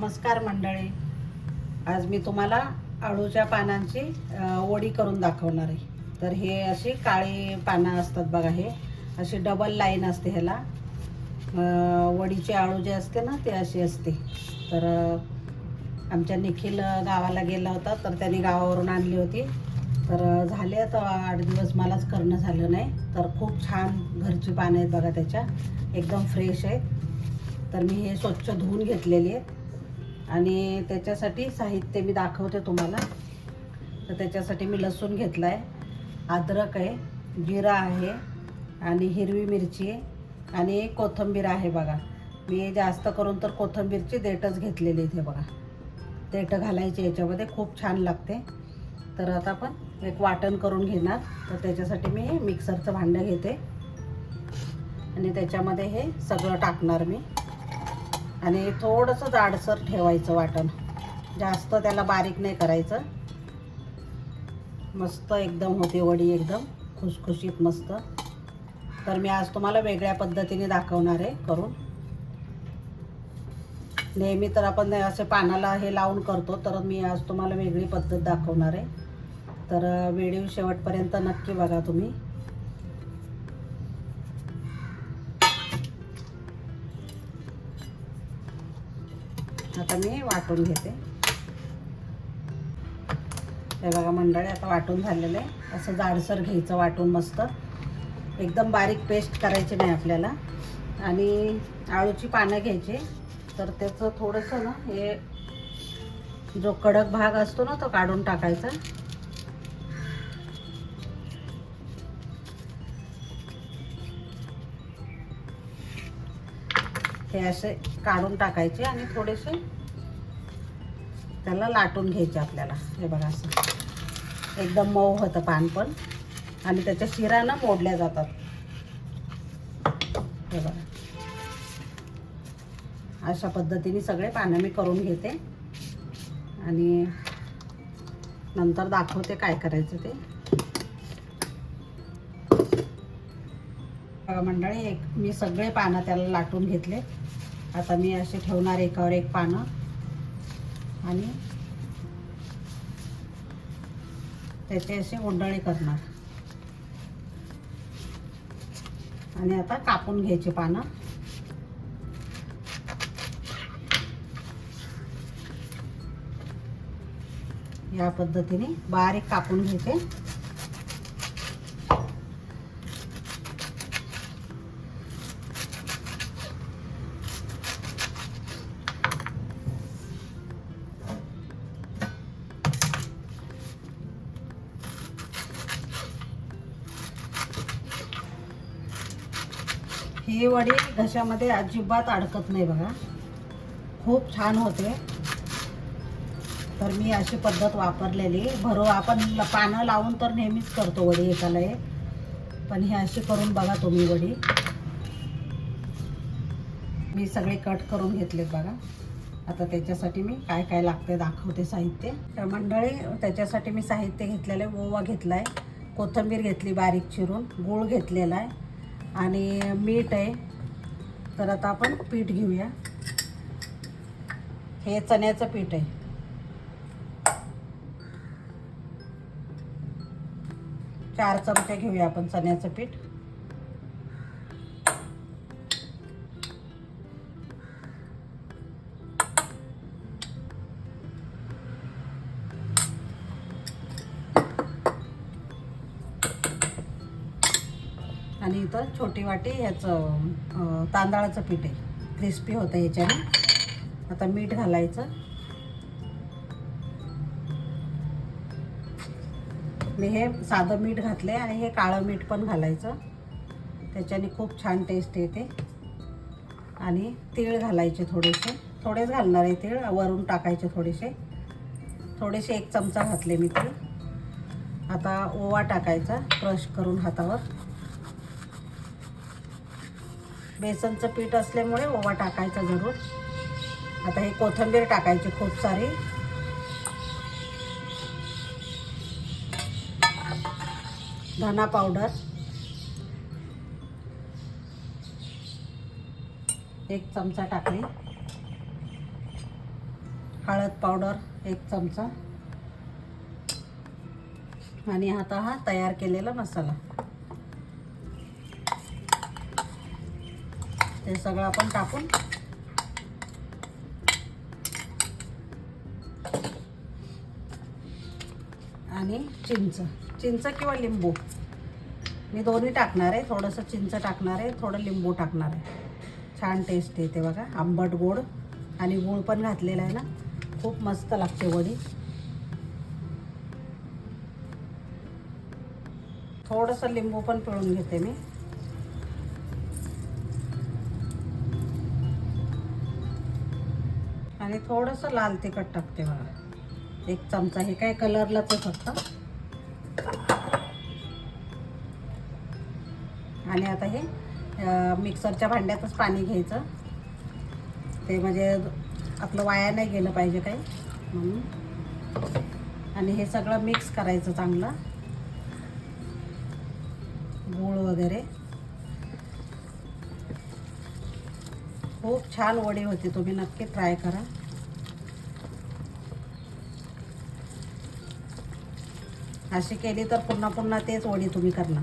नमस्कार मंडळी. आज मी तुम्हाला अळूच्या पानांची वडी करून दाखवणार आहे. तर हे अशी काळी पानं असतात बघा हे. अशी डबल लाईन असते ह्याला. वडीची आळू जे असते ना ते अशी असते. तर आमच्या निखिल गावाला गेला होता तर त्यांनी गावावरून आणली होती. तर झाले तर आठ दिवस मलाच करणं झालं नाही. तर खूप छान घरची पानं आहेत बघा त्याच्या. एकदम फ्रेश आहेत. तर मी हे स्वच्छ धुवून घेतलेली आहेत. आणि त्याच्यासाठी साहित्य मी दाखवते तुम्हाला. तर त्याच्यासाठी मी लसूण घेतला आहे अद्रक आहे जिरा आहे आणि हिरवी मिरची आहे आणि कोथिंबीर आहे बघा. मी जास्त करून तर कोथिंबीरची देठच घेतलेली इथे बघा. देठं घालायची याच्यामध्ये खूप छान लागते. तर आता आपण एक वाटण करून घेणार. तर त्याच्यासाठी मी हे मिक्सरचं भांडं घेते. आणि त्याच्यामध्ये हे सगळं टाकणार मी. आणि थोडंसं जाडसर ठेवायचं वाटण. जास्त त्याला बारीक नाही करायचं. मस्त एकदम होते वडी एकदम. खुसखुशीत मस्त. तर मी आज तुम्हाला वेगळ्या पद्धतीने दाखवणार आहे करून. नेहमी तर आपण असे पानाला हे लावून करतो तर मी आज तुम्हाला वेगळी पद्धत दाखवणार आहे. तर व्हिडिओ शेवटपर्यंत नक्की बघा तुम्ही. आता मी वाटून घेते. हे बघा मंडळी आता वाटून झालेलं आहे. असं जाडसर घ्यायचं वाटून मस्त. एकदम बारीक पेस्ट करायची नाही आपल्याला. आणि आळूची पानं घ्यायची. तर त्याचं थोडंसं ना हे जो कडक भाग असतो ना तो काढून टाकायचा. हे असे काढून टाकायचे आणि थोडेसे त्याला लाटून घ्यायचे आपल्याला. हे बघा असं. एकदम मऊ होतं पान पण. आणि त्याच्या शिरानं मोडल्या जातात. हे बघा. अशा पद्धतीने सगळे पानं मी करून घेते. आणि नंतर दाखवते काय करायचं ते. बघा मंडळी एक मी सगळे पानं त्याला लाटून घेतले. आता मी असे ठेवणार एकावर एक पानं. आणि त्याचे असे ओंडळे करणार. आणि आता कापून घ्यायचे पानं. या पद्धतीने बारीक कापून घ्यायचे. ही वडी घशामध्ये अजिबात अडकत नाही बघा. खूप छान होते. तर मी अशी पद्धत वापरलेली. भरो आपण पानं लावून तर नेहमीच करतो वडी एकाला एक. पण ही अशी करून बघा तुम्ही वडी. मी सगळे कट करून घेतलेत बघा. आता त्याच्यासाठी मी काय काय लागते दाखवते साहित्य. तर मंडळी त्याच्यासाठी मी साहित्य घेतलेलं आहे. ओवा घेतला आहे कोथिंबीर घेतली बारीक चिरून. गूळ घेतलेला आहे. आणि मीठ आहे. तर आता आपण पीठ घेऊया. हे चण्याचं पीठ आहे. चार चमचे घेऊया आपण चण्याचं पीठ. आणि इथं छोटी वाटी ह्याचं तांदळाचं पीठ आहे. क्रिस्पी होतं ह्याच्याने आता मीठ घालायचं. मी हे साधं मीठ घातले आणि हे काळं मीठ पण घालायचं. त्याच्याने खूप छान टेस्ट येते. आणि तीळ घालायचे थोडेसे. थोडेच घालणार आहे तीळ वरून टाकायचे थोडेसे. थोडेसे एक चमचा घातले मी तीळ. आता ओवा टाकायचा क्रश करून हातावर. बेसनचं पीठ असल्यामुळे ओवा टाकायचा जरूर. आता हे कोथिंबीर टाकायची खूप सारी. धना पावडर. एक चमचा टाकली. हळद पावडर एक चमचा. आणि आता हा तयार केलेला मसाला. ते सगळं आपण टाकून आणि चिंच. चिंच किंवा लिंबू. मी दोन्ही टाकणार आहे. थोडंसं चिंच टाकणार आहे. थोडं लिंबू टाकणार आहे. छान टेस्ट येते बघा. आंबट गोड. आणि गूळ पण घातलेला आहे ना. खूप मस्त लागते वडी. थोडंसं लिंबू पण पिळून घेते मी. आणि थोडंसं लाल तिखट टाकते बघा. एक चमचा हे काय कलरलाच आहे फक्त. आणि आता हे मिक्सरच्या भांड्यातच पाणी घ्यायचं. ते म्हणजे आपलं वाया नाही गेलं पाहिजे काही. म्हणून. आणि हे सगळं मिक्स करायचं चांगलं. गूळ वगैरे. खूप छान वडी होती तुम्ही नक्की ट्राय करा. अशी केली तर पुन्हा पुन्हा तेच वडी तुम्ही करणार.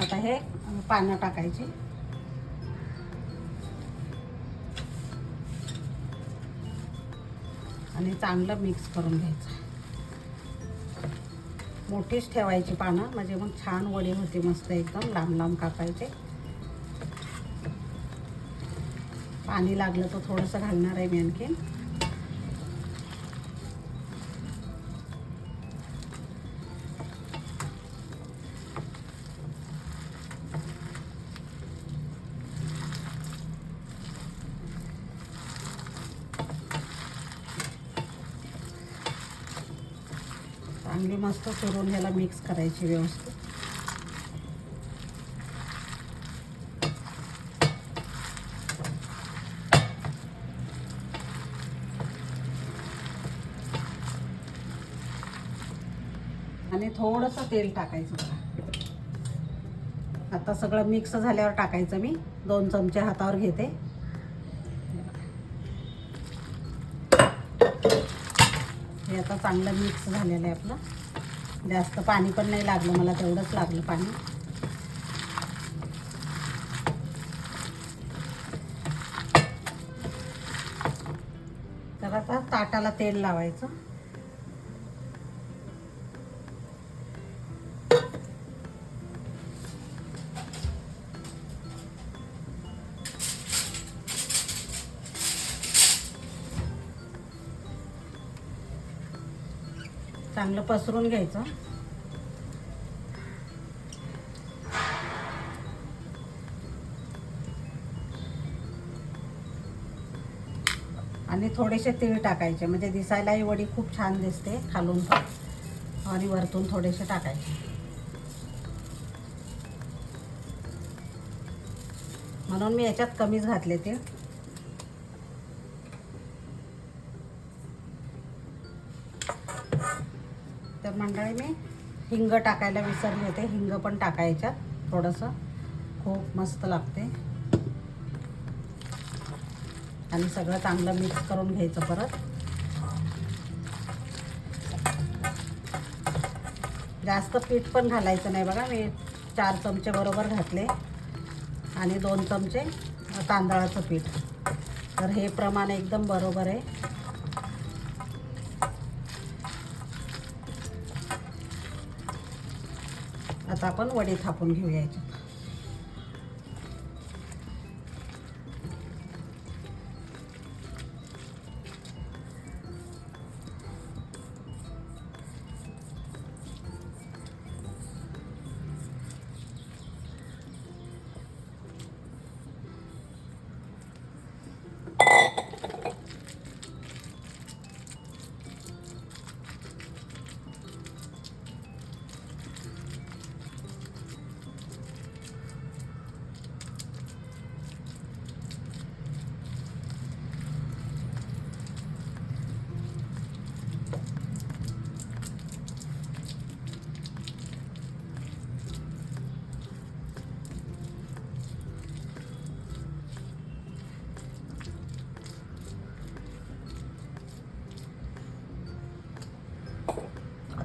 आता हे पानं टाकायची. आणि चांगलं मिक्स करून घ्यायचं. मोठीच ठेवायची पानं. म्हणजे मग छान वडी होती मस्त एकदम. लांब लांब कापायचे. पाणी लागलं तर थोडंसं घालणार आहे मी आणखीन. चांगली मस्त करून ह्याला मिक्स करायची व्यवस्थित. आणि थोडंसं तेल टाकायचं बघा. आता सगळं मिक्स झाल्यावर टाकायचं मी. दोन चमचे हातावर घेते. हे आता चांगलं मिक्स झालेलं आहे आपलं. जास्त पाणी पण नाही लागलं मला तेवढंच लागलं पाणी. तर आता ताटाला तेल लावायचं. चांगलं पसरून घ्यायचं. आणि थोडेसे तीळ टाकायचे म्हणजे दिसायलाही वडी खूप छान दिसते खालून पण. आणि वरतून थोडेसे टाकायचे. म्हणून मी याच्यात कमीच घातले ते मंडळी मी हिंग टाकायला विसरले होते. हिंग पण टाकायच्या थोडंसं. खूप मस्त लागते. आणि सगळं चांगलं मिक्स करून घ्यायचं परत. जास्त पीठ पण घालायचं नाही बघा. मी चार चमचे बरोबर घातले. आणि दोन चमचे तांदळाचं पीठ. तर हे प्रमाण एकदम बरोबर आहे. आता आपण वडे थापून घेऊया याच्यात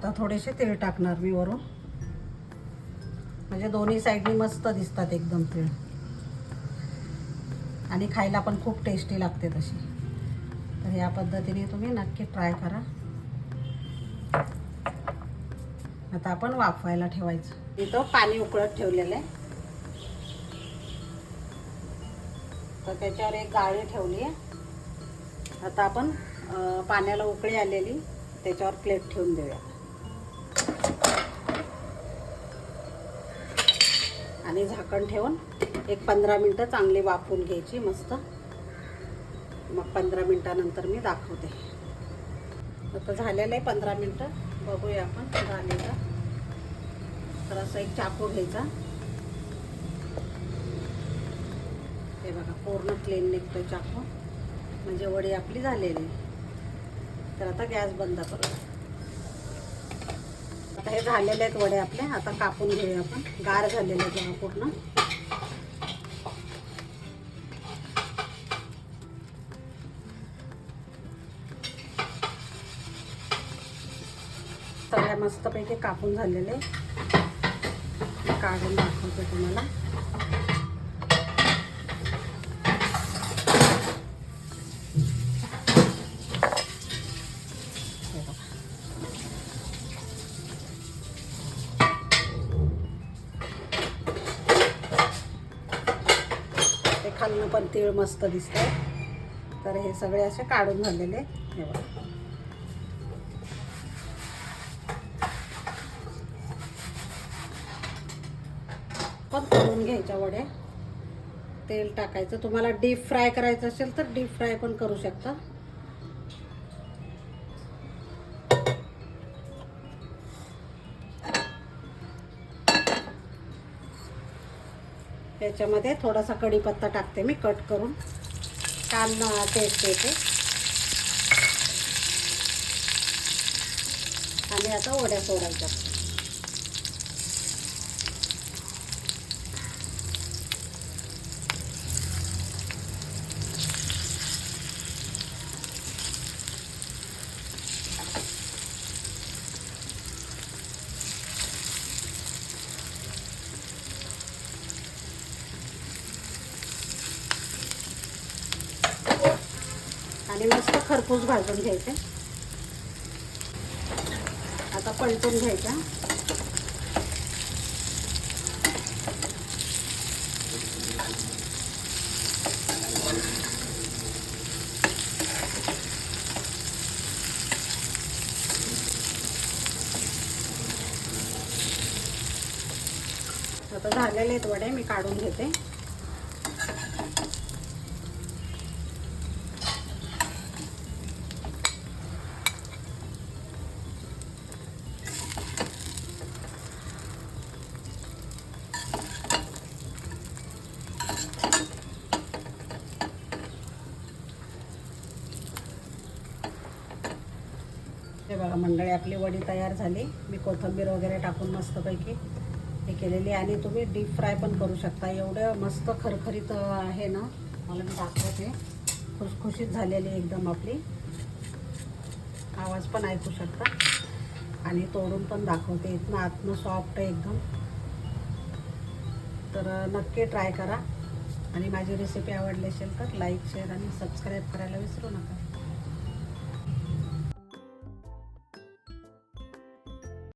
आता थोडेसे तेल टाकणार मी वरून. म्हणजे दोन्ही साईडनी मस्त दिसतात एकदम तेल. आणि खायला पण खूप टेस्टी लागते तशी. तर या पद्धतीने तुम्ही नक्की ट्राय करा. आता आपण वाफवायला ठेवायचं. इथं पाणी उकळत ठेवलेलं आहे. तर त्याच्यावर एक गाळी ठेवली आहे. आता आपण पाण्याला उकळी आलेली त्याच्यावर प्लेट ठेवून देऊया. आणि झाकण ठेवून एक पंधरा मिनटं चांगली वाफवून घ्यायची मस्त. मग पंधरा मिनटानंतर मी दाखवते. आता झालेलं आहे पंधरा मिनटं. बघूया आपण झालेलं तर असं एक चाकू घ्यायचा. हे बघा पूर्ण क्लीन निघतोय चाकू. म्हणजे वडी आपली झालेली. तर आता गॅस बंद करू आता हे झालेले आहेत वडे आपले. आता कापून घेऊया आपण. गार झालेले आहेत बघा पूर्ण. सगळ्या मस्तपैकी कापून झालेले काढून दाखवते तुम्हाला. तीळ मस्त दिसत तर हे सगळे असे काढून झालेले हे बघा. पण करून घ्यायच्या वड्या तेल टाकायचं. तुम्हाला डीप फ्राय करायचं असेल तर डीप फ्राय पण करू शकता. त्याच्यामध्ये थोडासा कढीपत्ता टाकते मी कट करून. छान टेस्ट येते. आणि आता वड्या सोडायच्या. आणि मस्त खरपूस भाजून घ्यायचे. आता पलटून घ्यायच्या. आता झालेले आहेत वडे मी काढून घेते. सगळे आपली वडी तयार झाली. मी कोथिंबीर वगैरे टाकून मस्तपैकी हे केलेली आणि तुम्ही डीप फ्राय पण करू शकता. एवढं मस्त खरखरीत आहे ना? मला मी दाखवते. खुसखुशीत झालेली एकदम आपली. आवाज पण ऐकू शकता. आणि तोडून पण दाखवते. इथनं आतनं सॉफ्ट आहे एकदम. तर नक्की ट्राय करा. आणि माझी रेसिपी आवडली असेल तर लाईक शेअर आणि सबस्क्राईब करायला विसरू नका.